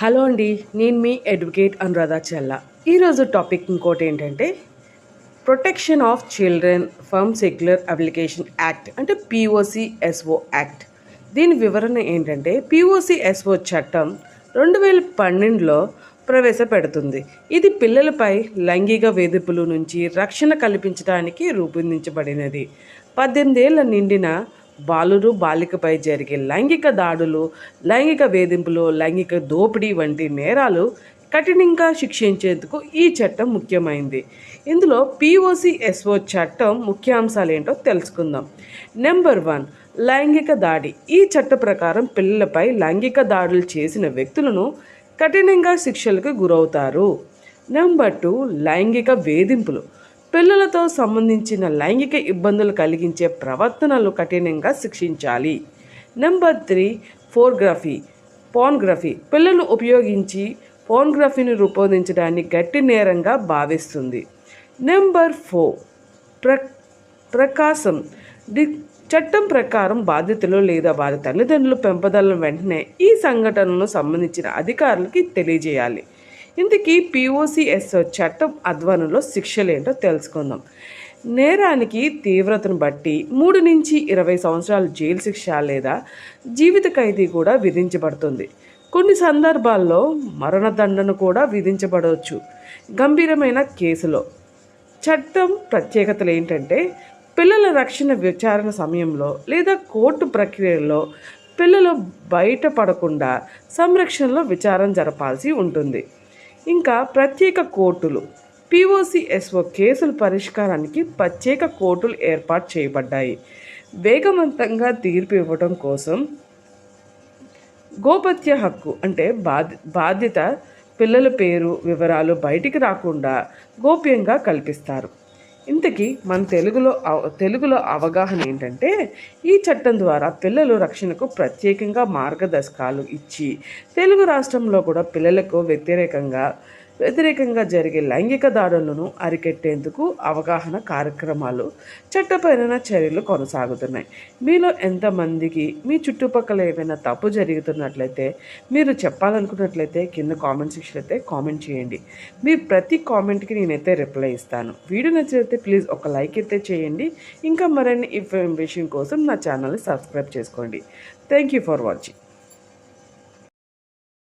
Hello అండి నేను మీ advocate Anuradha చెల్ల. ఈరోజు టాపిక్ ఇంకోటి ఏంటంటే protection of children from secular application act అంటే పిఓసి ఎస్ఓ యాక్ట్. దీని వివరణ ఏంటంటే పిఓసి ఎస్ఓ చట్టం రెండు వేల పన్నెండులో ప్రవేశపెడుతుంది. ఇది పిల్లలపై లైంగిక వేధింపుల నుంచి రక్షణ కల్పించడానికి రూపొందించబడినది. పద్దెనిమిదేళ్ళ నిండిన బాలురు బాలికపై జరిగే లైంగిక దాడులు లైంగిక వేధింపులు లైంగిక దోపిడీ వంటి నేరాలు కఠినంగా శిక్షించేందుకు ఈ చట్టం ముఖ్యమైంది. ఇందులో పిఓసి ఎస్ఓ చట్టం ముఖ్యాంశాలు ఏంటో తెలుసుకుందాం. నెంబర్ వన్ లైంగిక దాడి. ఈ చట్ట ప్రకారం పిల్లలపై లైంగిక దాడులు చేసిన వ్యక్తులను కఠినంగా శిక్షలకు గురవుతారు. నెంబర్ టూ లైంగిక వేధింపులు. పిల్లలతో సంబంధించిన లైంగిక ఇబ్బందులు కలిగించే ప్రవర్తనలు కఠినంగా శిక్షించాలి. నెంబర్ త్రీ ఫోర్గ్రఫీ పోన్గ్రఫీ పిల్లలు ఉపయోగించి ఫోన్గ్రఫీని రూపొందించడాన్ని గట్టి నేరంగా భావిస్తుంది. నెంబర్ ఫోర్ ప్ర ప్రకాశం. డి చట్టం ప్రకారం బాధితులు లేదా వారి తల్లిదండ్రులు పెంపదలను వెంటనే ఈ సంఘటనలు సంబంధించిన అధికారులకి తెలియజేయాలి. ఇంతకీ పిఓసిఎస్ చట్టం అధ్వానంలో శిక్షలేంటో తెలుసుకుందాం. నేరానికి తీవ్రతను బట్టి మూడు నుంచి ఇరవై సంవత్సరాలు జైలు శిక్ష లేదా జీవిత ఖైదీ కూడా విధించబడుతుంది. కొన్ని సందర్భాల్లో మరణదండను కూడా విధించబడవచ్చు. గంభీరమైన కేసులో చట్టం ప్రత్యేకతలు ఏంటంటే పిల్లల రక్షణ విచారణ సమయంలో లేదా కోర్టు ప్రక్రియలో పిల్లలు బయటపడకుండా సంరక్షణలో విచారణ జరపాల్సి ఉంటుంది. ఇంకా ప్రత్యేక కోర్టులు. పిఓసిఎస్ఓ కేసుల పరిష్కారానికి ప్రత్యేక కోర్టులు ఏర్పాటు చేయబడ్డాయి. వేగవంతంగా తీర్పు ఇవ్వడం కోసం గోపత్య హక్కు అంటే బాధ్య బాధ్యత పిల్లల పేరు వివరాలు బయటికి రాకుండా గోప్యంగా కల్పిస్తారు. ఇంతకీ మన తెలుగులో తెలుగులో అవగాహన ఏంటంటే ఈ చట్టం ద్వారా పిల్లలు రక్షణకు ప్రత్యేకంగా మార్గదర్శకాలు ఇచ్చి తెలుగు రాష్ట్రంలో కూడా పిల్లలకు వ్యతిరేకంగా వ్యతిరేకంగా జరిగే లైంగిక దాడులను అరికెట్టేందుకు అవగాహన కార్యక్రమాలు చట్టపరమైన చర్యలు కొనసాగుతున్నాయి. మీలో ఎంతమందికి మీ చుట్టుపక్కల ఏమైనా తప్పు జరుగుతున్నట్లయితే మీరు చెప్పాలనుకున్నట్లయితే కింద కామెంట్ సెక్షన్ అయితే కామెంట్ చేయండి. మీ ప్రతి కామెంట్కి నేనైతే రిప్లై ఇస్తాను. వీడియో నచ్చితే ప్లీజ్ ఒక లైక్ అయితే చేయండి. ఇంకా మరిన్ని ఇన్ఫర్మేషన్ కోసం నా ఛానల్ని సబ్స్క్రైబ్ చేసుకోండి. Thank you for watching.